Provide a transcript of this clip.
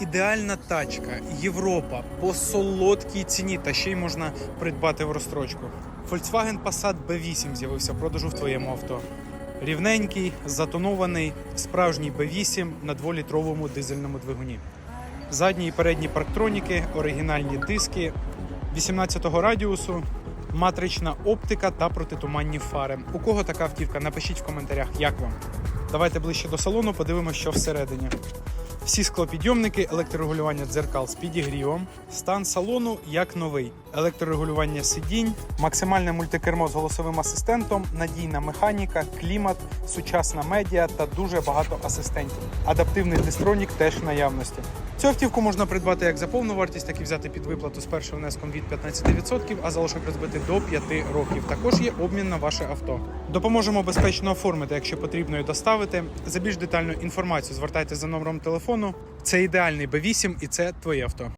Ідеальна тачка, Європа по солодкій ціні, та ще й можна придбати в розстрочку. Volkswagen Passat B8 з'явився в продажу в твоєму авто. Рівненький, затонований, справжній B8 на 2-літровому дизельному двигуні. Задні і передні парктроніки, оригінальні диски, 18-го радіусу, матрична оптика та протитуманні фари. У кого така автівка? Напишіть в коментарях, як вам. Давайте ближче до салону, подивимося, що всередині. Всі склопідйомники, електрорегулювання дзеркал з підігрівом, стан салону як новий, електрорегулювання сидінь, максимальне мультикермо з голосовим асистентом, надійна механіка, клімат, сучасна медіа та дуже багато асистентів. Адаптивний дистронік теж в наявності. Цю автівку можна придбати як за повну вартість, так і взяти під виплату з першим внеском від 15%, а залишок розбити до 5 років. Також є обмін на ваше авто. Допоможемо безпечно оформити, якщо потрібно і доставити. За більш детальну інформацію звертайтеся за номером телефону. Це ідеальний B8 і це твоє авто.